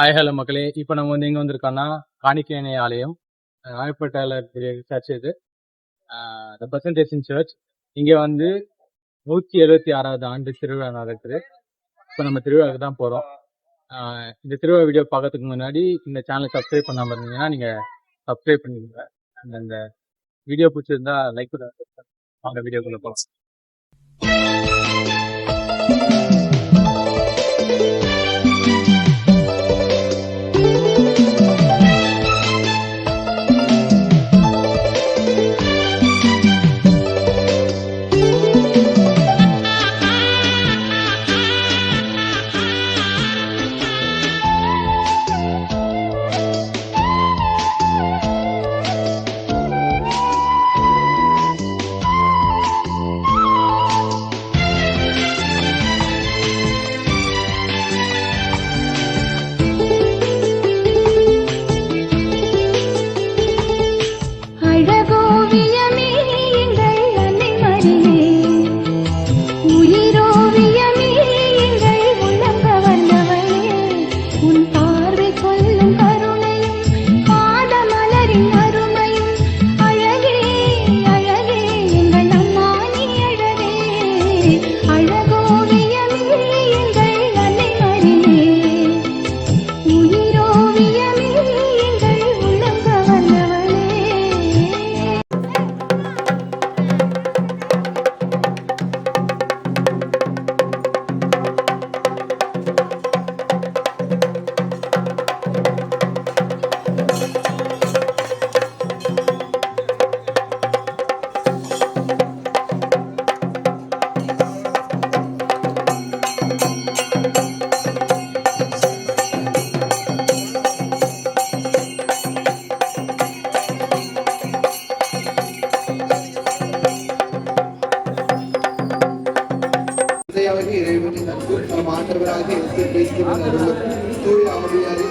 Hi hello மக்களே. இப்போ நம்ம வந்து எங்கே வந்திருக்கோம்னா காணிக்கேணை ஆலயம் ராயப்பேட்டையில் இருக்கிற சர்ச் இது. த பர்சன்டேஷன் சர்ச் இங்கே வந்து நூற்றி எழுபத்தி ஆறாவது ஆண்டு திருவிழா நடக்குது. இப்போ நம்ம திருவிழாவுக்கு தான் போகிறோம் இந்த திருவிழா வீடியோ பார்க்கறதுக்கு முன்னாடி இந்த சேனலை சப்ஸ்கிரைப் பண்ணாமல் இருந்தீங்கன்னா நீங்கள் சப்ஸ்கிரைப் பண்ணிக்கோங்க. அந்த அந்த வீடியோ பிடிச்சிருந்தா லைக் வாங்க வீடியோக்குள்ளே போகலாம் இறைவனின் அன்பும் நம் ஆண்டவராக இயேசு கிறிஸ்துவின் அருளும் தூய ஆவியாரின்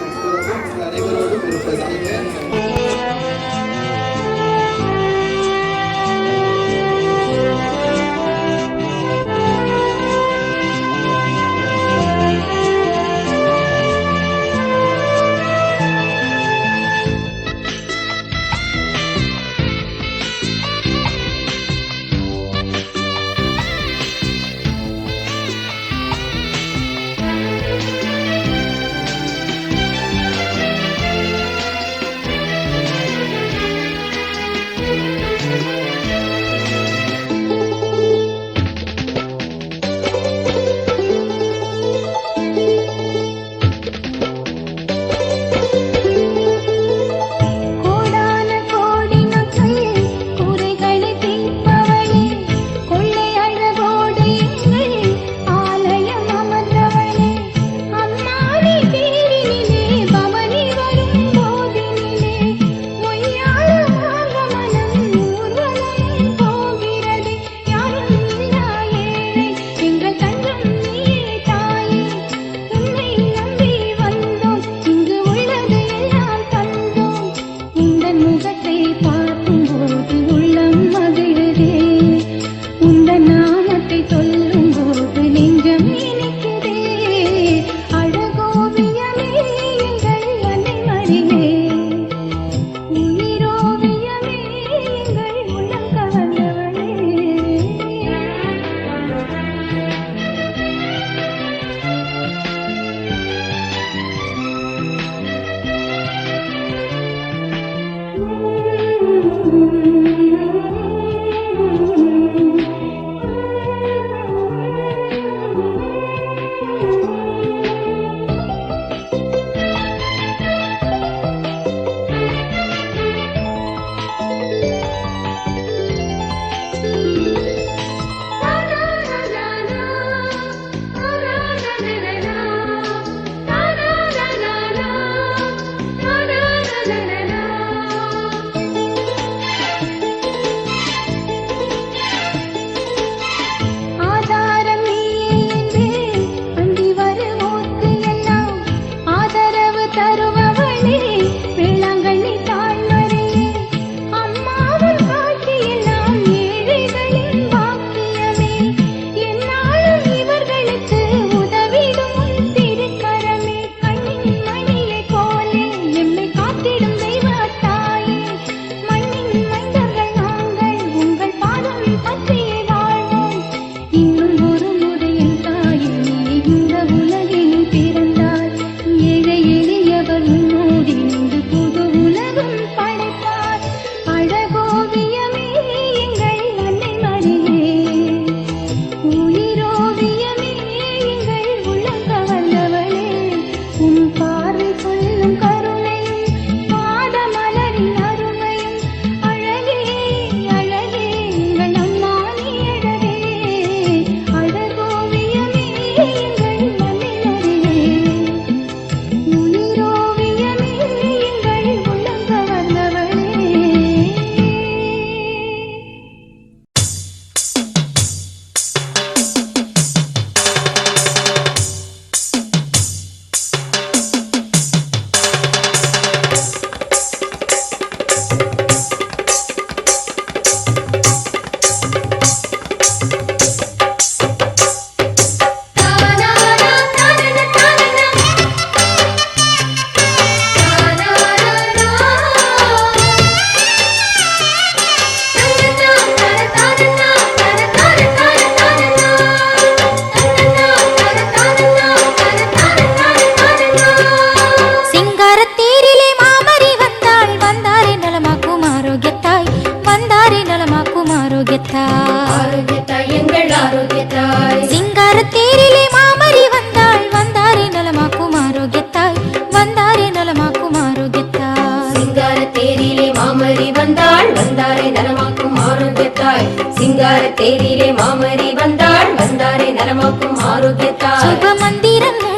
ஆரோக்கியத்தாய். சிங்கார தேரிலே மாமரி வந்தாள். வந்தாரே நலமாக்கும் ஆரோக்கியத்தாய். வந்தாரே நலமாக்கும் ஆரோக்கியத்தாய். சிங்கார தேரிலே மாமரி வந்தாள். வந்தாரே நலமாக்கும் ஆரோக்கியத்தாய். சிங்கார தேரிலே மாமரி வந்தாள். வந்தாரே நலமாக்கும் ஆரோக்கியத்தாய். சுப மந்திரம்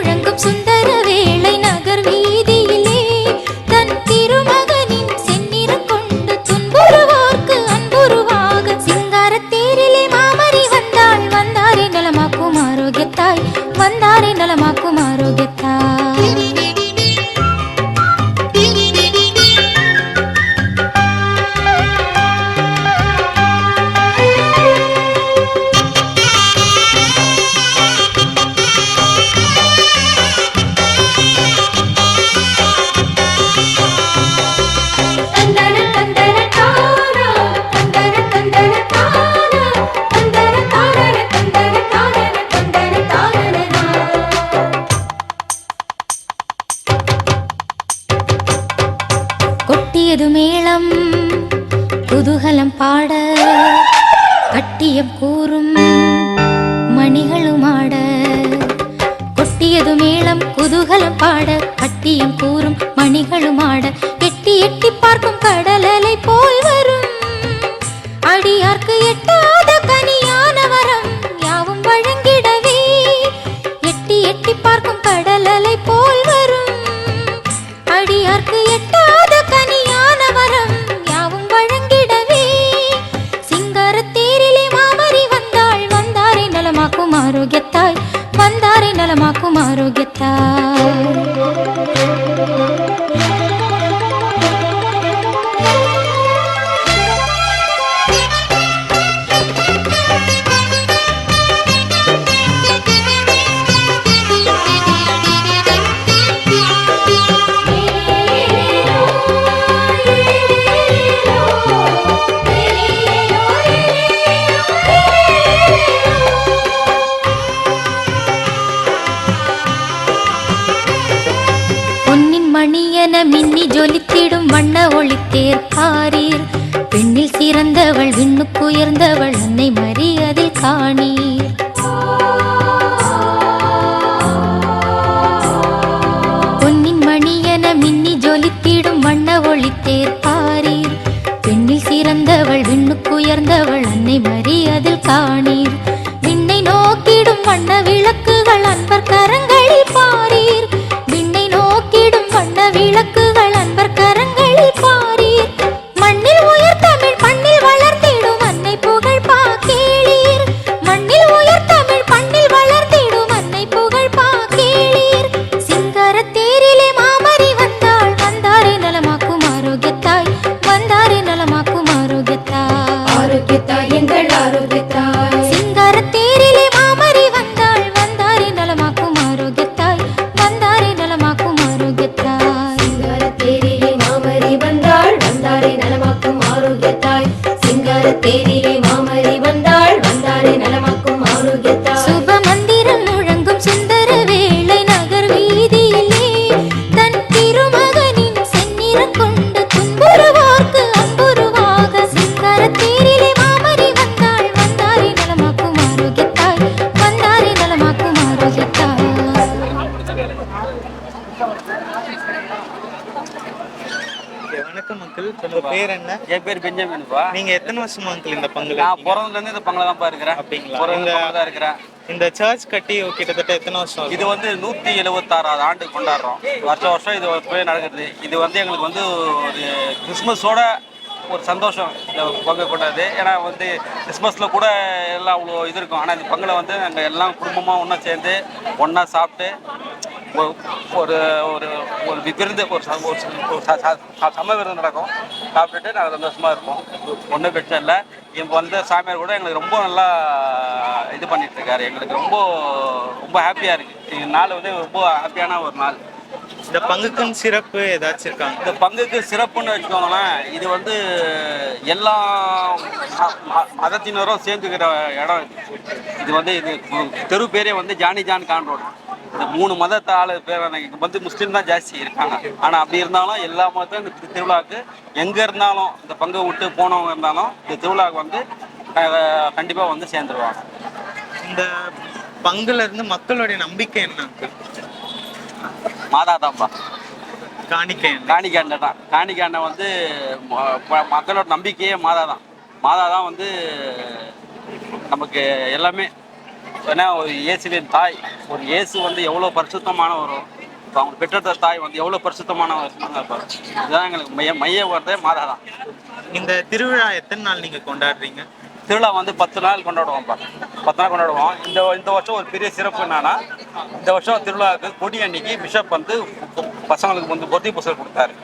கட்டியம் கூறும் மணிகளும் ஆட கொட்டியது மேளம் குதூகலம் பாட. கட்டியம் கூறும் மணிகளும் ஆட எட்டி எட்டி பார்க்கும் கடலலை போல் உயர்ந்தவள் அன்னை மறி அதில் காணீர். பொன்னின் மணியென மின்னி ஜொலித்திடும் வண்ண ஒளித்தேர் பாரீர் பெண்ணில் சிறந்தவள் விண்ணுக்குயர்ந்தவள் அன்னை மறி அதில் காணீர். விண்ணை நோக்கிடும் வண்ண விளக்குகள் அன்பர் கரங்களில் பாரீர். விண்ணை நோக்கிடும் வண்ண விளக்கு சிங்கார வணக்கம் அங்கிள் உங்க பேர் என்ன? என் பேர் பெஞ்சமின்ப்பா. நீங்க எத்தனை வருஷமா அங்கிள் இந்த பங்குல நான்? பிறந்ததுல இருந்து இந்த பங்களா தான் இருக்கிறேன். அப்படிங்களா? பிறந்த தான் இருக்கிறேன். இந்த சர்ச் கட்டி கிட்டத்தட்ட எத்தனை வருஷம் இது? வந்து நூத்தி எழுபத்தாறாவது ஆண்டு கொண்டாடுறோம். வருஷம் வருஷம் இது போய் நடக்குது. இது வந்து எங்களுக்கு வந்து ஒரு கிறிஸ்மஸோட ஒரு சந்தோஷம் இந்த பங்கு கொண்டாது. ஏன்னா வந்து கிறிஸ்மஸில் கூட எல்லாம் அவ்வளோ இது இருக்கும். ஆனால் இந்த பங்கில் வந்து நாங்கள் எல்லாம் குடும்பமாக ஒன்றா சேர்ந்து ஒன்றா சாப்பிட்டு ஒரு- ஒரு ஒரு விருந்து ஒரு சம விருந்து நடக்கும். சாப்பிட்டுட்டு நாங்கள் சந்தோஷமாக இருப்போம். ஒன்றும் பிரச்சனை இல்லை. இப்போ வந்து சாமியார் கூட எங்களுக்கு ரொம்ப நல்லா இது பண்ணிட்டு இருக்காரு. எங்களுக்கு ரொம்ப ரொம்ப ஹாப்பியாக இருக்குது நாள் வந்து ரொம்ப ஹாப்பியான ஒரு நாள். இந்த பங்குக்குன்னு சிறப்பு ஏதாச்சும் இருக்காங்க இந்த பங்குக்கு சிறப்புன்னு வச்சுக்கோங்களேன் இது வந்து எல்லா மதத்தினரும் சேர்ந்துக்கிற இடம் இது வந்து இது தெரு பேரே வந்து ஜானி ஜான் கான் ரோடு. இந்த மூணு மதத்தை ஆளு பேர் இங்கே வந்து முஸ்லீம் தான் ஜாஸ்தி இருக்காங்க. ஆனால் அப்படி இருந்தாலும் எல்லா மதத்தையும் இந்த திருவிழாவுக்கு எங்கே இருந்தாலும் இந்த பங்கை விட்டு போனவங்க இருந்தாலும் இந்த திருவிழாவுக்கு வந்து கண்டிப்பாக வந்து சேர்ந்துருவாங்க. இந்த பங்குல இருந்து மக்களுடைய நம்பிக்கை என்ன? மாதா தான்ப்பா காணிக்கை எண்ணெய். காணிக்கை அண்ணன் தான். காணிக்கை அண்ணன் வந்து மக்களோட நம்பிக்கையே மாதா தான். மாதா தான் வந்து நமக்கு எல்லாமே ஏன்னா ஒரு இயேசுவின் தாய் ஒரு இயேசு வந்து எவ்வளோ பரிசுத்தமானவரும் இப்போ அவங்க பெற்றெடுத்த தாய் வந்து எவ்வளோ பரிசுத்தமானவர் இருப்பார் இதுதான் எங்களுக்கு மைய மைய வரதே மாதா தான். இந்த திருவிழா எத்தனை நாள் நீங்க கொண்டாடுறீங்க? திருவிழா வந்து பத்து நாள் கொண்டாடுவோம்ப்பா பத்து நாள் கொண்டாடுவோம். இந்த இந்த வருஷம் ஒரு பெரிய சிறப்பு என்னன்னா இந்த வருஷம் திருவிழாவுக்கு கொடி அன்னைக்கு பிஷப் வந்து பசங்களுக்கு வந்து பொத்தி புசல் கொடுத்தாரு.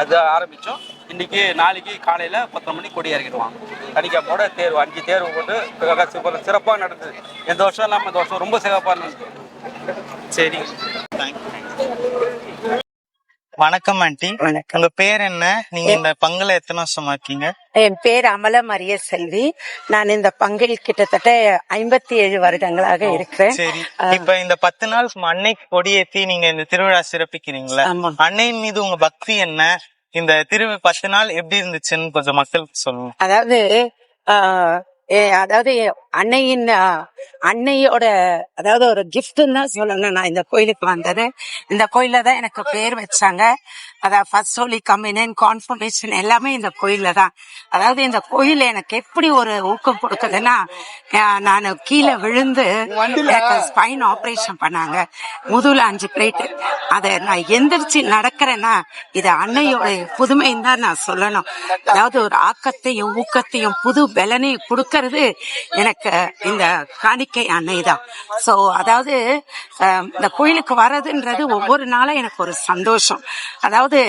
அது ஆரம்பிச்சோம். இன்னைக்கு நாளைக்கு காலையில பத்து மணிக்கு கொடி இறக்கிடுவாங்க. கணிக்காமோட தேர்வு அஞ்சு தேர்வு போட்டு சிறப்பாக நடந்தது. எந்த வருஷம் இல்லாமல் இந்த வருஷம் ரொம்ப சிறப்பாக இருந்தது சரி. வணக்கம் ஆண்டி. வணக்கம். உங்க பேர் என்ன? நீங்க இந்த பங்குல எத்தனை வருஷமா இருக்கீங்க? என் பேர் அமல மரிய செல்வி. நான் இந்த பங்கில் கிட்டத்தட்ட ஐம்பத்தி ஏழு வருடங்களாக இருக்கிறேன். சரி. இப்ப இந்த பத்து நாள் அன்னை கொடியேத்தி நீங்க இந்த திருவிழா சிறப்பிக்கிறீங்களா. அன்னையின் மீது உங்க பக்தி என்ன? இந்த திருவி பத்து நாள் எப்படி இருந்துச்சுன்னு கொஞ்சம் மக்களுக்கு சொல்லுங்க. அதாவது ஆஹ், அதாவது அன்னையின் அன்னையோட அதாவது ஒரு கிஃப்ட்னு தான் சொல்லணும். நான் இந்த கோயிலுக்கு வந்தது. இந்த கோயில்ல தான் எனக்கு பேர் வச்சாங்க. அதாவது ஃபர்ஸ்ட் ஹோலி கம்யூனியன் கான்ஃபர்மேஷன் எல்லாமே இந்த கோயில்ல தான். அதாவது இந்த கோயில் எனக்கு எப்படி ஒரு ஊக்கம் கொடுக்குதுன்னா நான் கீழே விழுந்து எனக்கு ஸ்பைன் ஆபரேஷன் பண்ணாங்க. முதுகுல அஞ்சு பிளேட் அதை நான் எந்திரிச்சு நடக்கிறேன்னா இது அன்னையோட புதுமைன்னு தான் நான் சொல்லணும். அதாவது ஒரு ஆக்கத்தையும் ஊக்கத்தையும் புது பலனையும் கொடுக்கறது எனக்கு இந்த காணிக்கை அன்னை தான் ஸோ அதாவது இந்த கோயிலுக்கு வர்றதுன்றது ஒவ்வொரு நாளும் எனக்கு ஒரு சந்தோஷம். அதாவது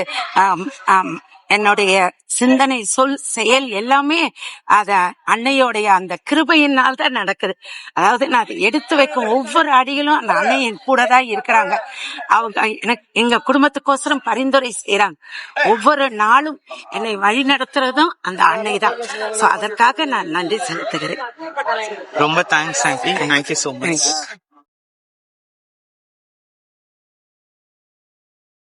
என்னுடைய சிந்தனை சொல் செயல் எல்லாமே அத அன்னையோடைய அந்த கிருபையினால் தான் நடக்குது. அதாவது நான் அதை எடுத்து வைக்கும் ஒவ்வொரு அடியிலும் அந்த அன்னை என் கூட தான் இருக்கிறாங்க. அவங்க எனக்கு எங்க குடும்பத்துக்கோசரம் பரிந்துரை செய்யறாங்க ஒவ்வொரு நாளும் என்னை வழி நடத்துறதும் அந்த அன்னை தான். சோ அதற்காக நான் நன்றி செலுத்துகிறேன். ரொம்ப thanks aunty thank you so much